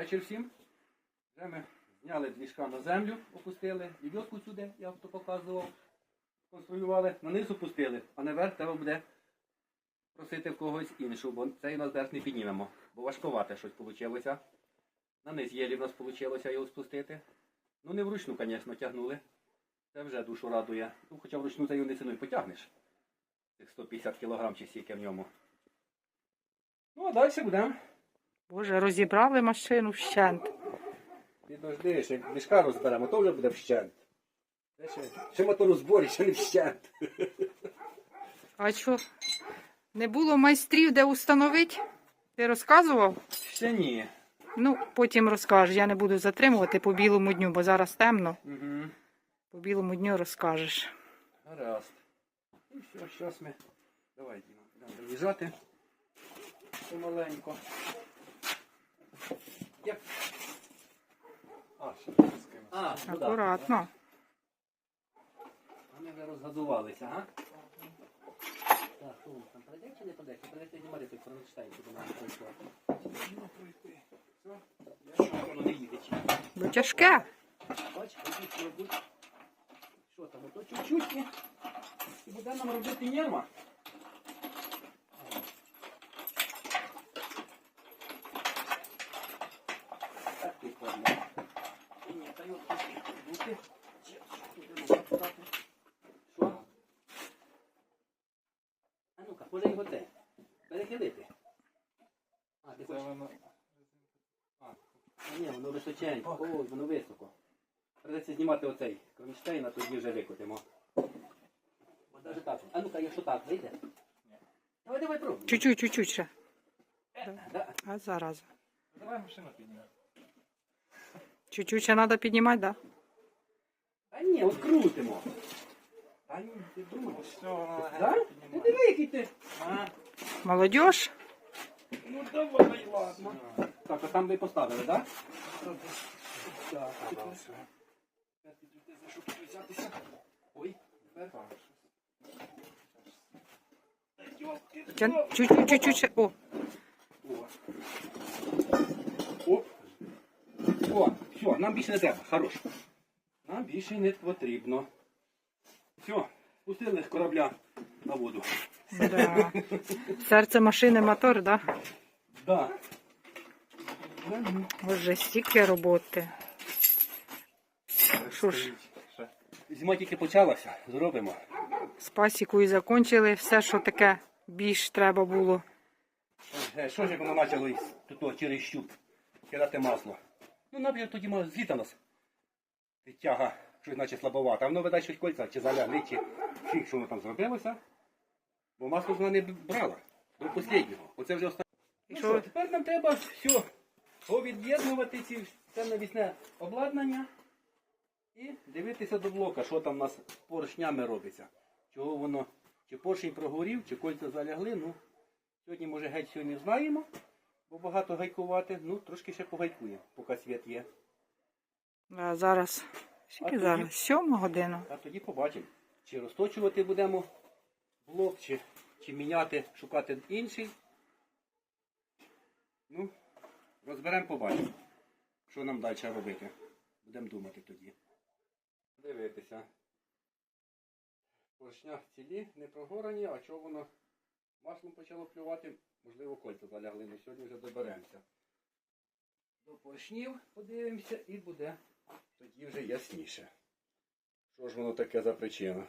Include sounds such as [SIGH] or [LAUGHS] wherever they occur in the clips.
вечір всім. Вже ми зняли двіжка на землю, опустили, лівьотку сюди, я то показував, конструювали, на низ опустили, а наверх треба буде просити в когось іншого, бо цей нас верх не піднімемо, бо важковате щось вийшло. На низ єлі в нас вийшло його спустити. Ну не вручну, звісно, тягнули. Це вже душу радує. Ну, хоча вручну за не ціною потягнеш. Тих 150 кг чи стільки в ньому. Ну, а далі будемо. Боже, розібрали машину вщент. Підожди, як мішка розберемо, то вже буде вщент. Це ще, ще мотору зборі, ще не вщент. А що? Не було майстрів, де установити? Ти розказував? Ще ні. Ну, потім розкажеш. Я не буду затримувати по білому дню, бо зараз темно. Угу. По білому дню розкажеш. Гаразд. І все, зараз ми. Давай, Діма, будемо доїжджати. Помаленько. Як? А, ще не скину. А, ну. Акуратно. Вони вже розгадувалися, ага. Так, хто у нас там пройде чи не пройде? Чи пройде знімати той Кронштейн, щоб нам пройшло? Ну, пройти. Все? Я що, воно не їде чи? Бо тяжке. Бач, ось мабуть. Що там, ото чуть-чуть і буде нам робити нерва. Так ти кладе. Ні, та й от тут бути. Чи туди можна Що? А ну-ка, може його те. Перехилити. А, ти хочеш? А, ні, воно височенько. Ой, воно високо. Придеться знімати оцей кронштейн, тоді вже викотимо. Даже так. А ну-ка, якщо так вийде. Давай, давай, пробуй. Чуть-чуть, чуть-чуть ще. Да. А зараз. Давай машину піднімемо. Чуть-чуть ще треба піднімати, так? Да? А ні, от крутимо. А ні, ти думаєш. Да? Ти диви, який ти. А, Молодіж? ну давай, ладно. Так, а там ви поставили, так? Так, взятися. Ой, тепер. Так, Чуть-чуть, чуть-чуть ще. О, О. О, все, нам більше не треба. Хорош. Нам більше не потрібно. Все, пустили з корабля на воду. да. Серце машини мотор, так? Да? Да. Боже, стільки роботи. Що ж, Зима тільки почалася, зробимо. з пасікою закончили все, що таке більш треба було. Е, Що ж як воно почало через щуп кидати масло? Ну, наприклад, тоді може звідти нас тяга, щось наче слабовата. А воно видать щось кольця, чи залягли, чи фіг, що воно там зробилося. Бо масло вона не брала до останнього. Оце вже останнє. Ну що? що, тепер нам треба все повід'єднувати ці це навісне обладнання і дивитися до блока, що там у нас з поршнями робиться. Чого воно, чи поршень прогорів, чи кольця залягли. Ну, сьогодні, може, геть сьогодні знаємо, бо багато гайкувати. Ну, трошки ще погайкуємо, поки світ є. А зараз. А Скільки тоді? зараз? Сьома година. А тоді побачимо, чи розточувати будемо блок, чи, чи міняти, шукати інший. Ну, розберемо, побачимо, що нам далі робити. Будемо думати тоді. Дивитися. Поршня цілі, не прогорані, а чого воно маслом почало плювати, можливо, кольця залягли, але сьогодні вже доберемося. До поршнів подивимося і буде тоді вже ясніше. Що ж воно таке за причина?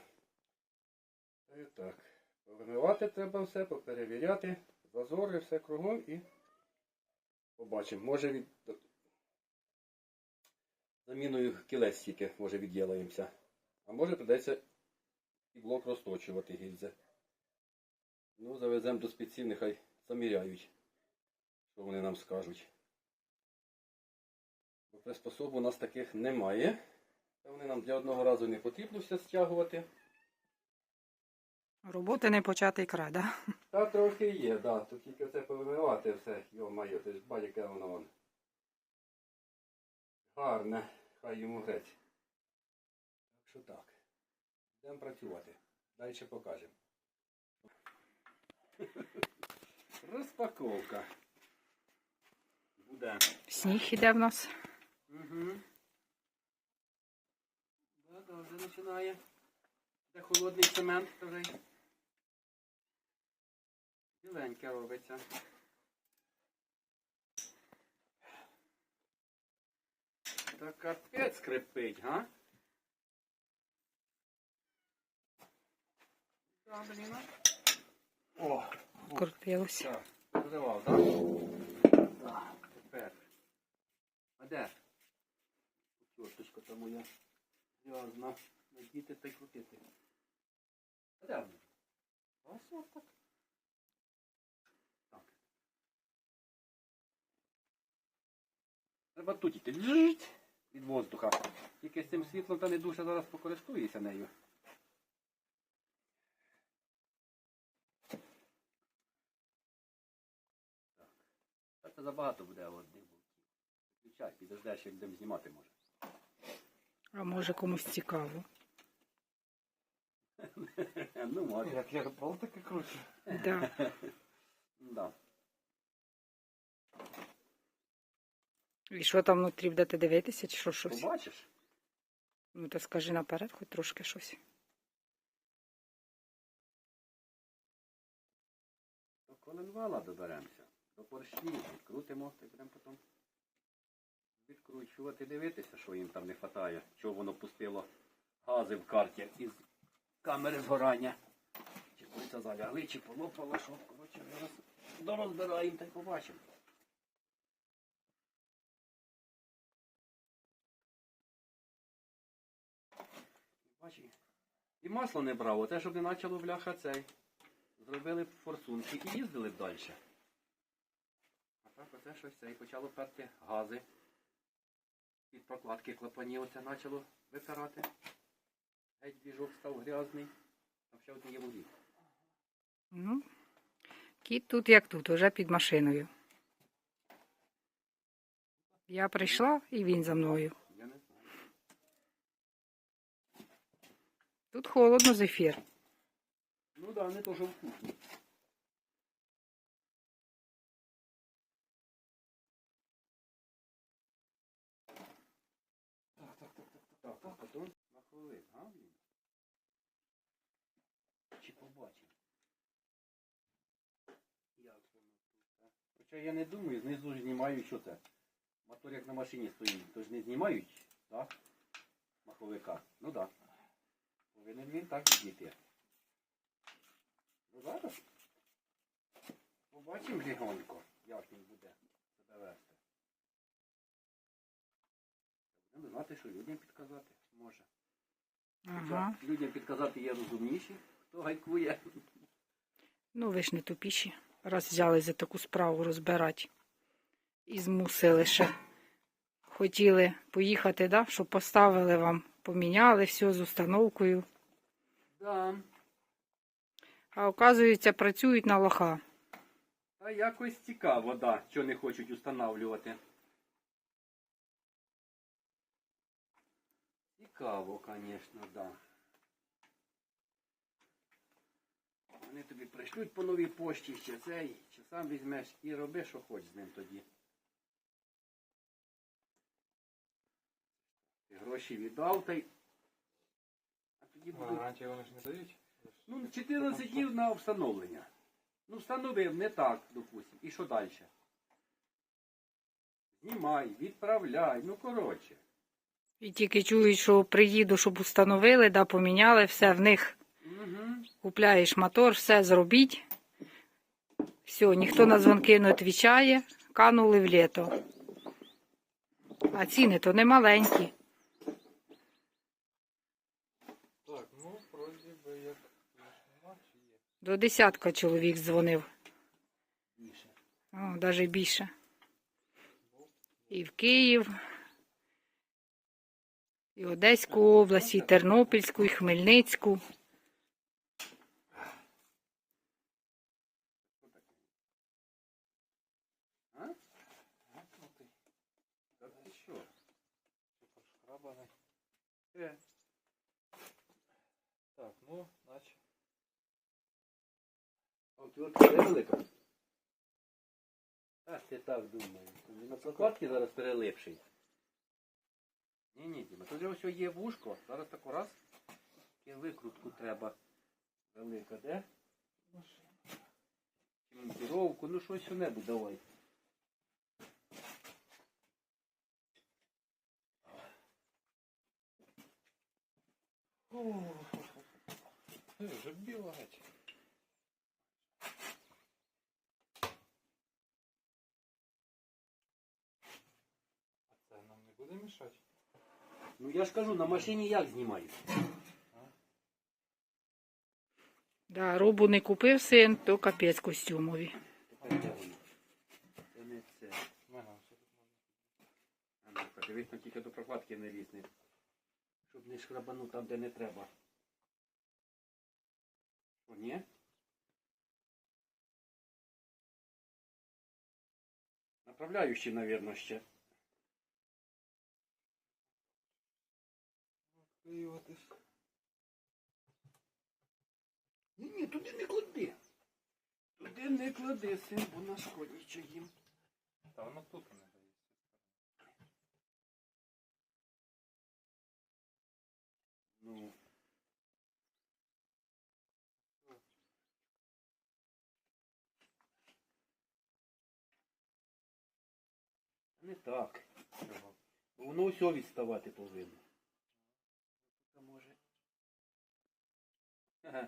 І так. Повимивати треба все, поперевіряти, зазори, все кругом і побачимо. Може від заміною кілець тільки може відділаємося. А може придеться і блок розточувати гільзи. Ну, завеземо до спеців, нехай заміряють, що вони нам скажуть. Бо приспособ у нас таких немає. Та вони нам для одного разу не потрібно все стягувати. Роботи не початий край, да? Та трохи є, да. Тут тільки це повимивати все, йо-моє, ти ж яке воно вон. Гарне, хай йому грець. Так що так. Йдемо працювати. Далі покажемо. Розпаковка. Буде. Сніг іде в нас. Угу. Да, да, вже починає. Це холодний цемент вже. Біленьке робиться. Та капець скрипить, га? О, Крутилося. Так, розривав, так? Так, тепер. А де? Чорточка там моя. Грязна. Надіти та й крутити. А де вона? Ось отак. Так. Треба тут іти. Джжж! Від воздуха. Тільки з цим світлом та не дуже зараз покористуюся нею. Це забагато буде одних болтів. Включай, підождеш, як будемо знімати може. А може комусь цікаво. [LAUGHS] ну, може. як я болтики кручу. Да. [LAUGHS] Да. І що там внутрі будете дивитися, чи що щось? Побачиш? Ну то скажи наперед, хоч трошки щось. До коленвала доберемося. До поршнів відкрутимо, та й будемо потім відкручувати, дивитися, що їм там не вистачає. Чого воно пустило гази в карті із камери згорання. Чи кольця залягли, чи полопало, що. Коротше, зараз дорозбираємо та й побачимо. І масло не брало, те, щоб не почало бляха цей. Зробили форсунки і їздили б далі. Оце щось це і почало перти гази. Під прокладки клапанів оце почало випирати. Геть двіжок став грязний. Там ще один є воді. Ну, кіт тут як тут, уже під машиною. Я прийшла і він за мною. Я не знаю. Тут холодно зефір. Ну так, да, не що вкусно. Так, так, так, так. Так, а потім на хвилин, а блін? Чи побачив? Як воно тут, а? Хоча я не думаю, знизу ж знімають, що це. Мотор як на машині стоїть, то ж не знімають, так? Маховика. Ну так. Да. Повинен він так діти. Ну зараз. Побачимо легонько, як він буде себе вести. Будемо знати, що людям підказати може. Хоча людям підказати є розумніші, хто гайкує. Ну, ви ж не тупіші. Раз взяли за таку справу розбирати. І змусили ще. Хотіли поїхати, да? щоб поставили вам, поміняли все з установкою. Да. А оказується, працюють на лоха. Та якось цікаво, да, що не хочуть устанавлювати. Цікаво, звісно, да. Вони тобі пришлють по новій пошті ще цей, чи сам візьмеш і роби, що хочеш з ним тоді. Ти гроші віддав, та й. А тоді будуть. Гарантії вони ж не дають. Ну, 14 днів на встановлення. Ну, встановив не так, допустим. І що далі? Знімай, відправляй, ну коротше. І тільки чують, що приїду, щоб установили, да, поміняли, все в них. Купляєш мотор, все зробіть. Все, ніхто на дзвонки не відповідає, канули в літо. А ціни то не маленькі. Так, ну, вроді би як. До десятка чоловік дзвонив. Більше. О, навіть більше. І в Київ, і Одеську область, і Тернопільську, і Хмельницьку. А? Гакнутий. Та ти що? Чи пошкрабаний. Е, Так, ну, наче. отвертка велика? Так. ти так думаєш. На прокладки зараз перелипший. Ні, ні, Діма, тут же ось є вушко. Зараз таку раз. І викрутку треба. Велика, де? Чи монтировку, ну щось що-небудь давай. Е, вже біла геть. А це нам не буде мішати? Ну я ж кажу, на машині як знімають? Да, робу не купив син, то капець костюмові. Це не це. Ага, все тут можна. А ну, подивись, ну тільки до прокладки не лізне. Щоб не шкрабану там, де не треба. Ні? Направляючий, мабуть, ще. Ні, ні, туди не клади. Туди не клади, син, бо нашкодніче їм. Та воно тут не дається. Ну. Не так. Чого? Воно все відставати повинно. Ага.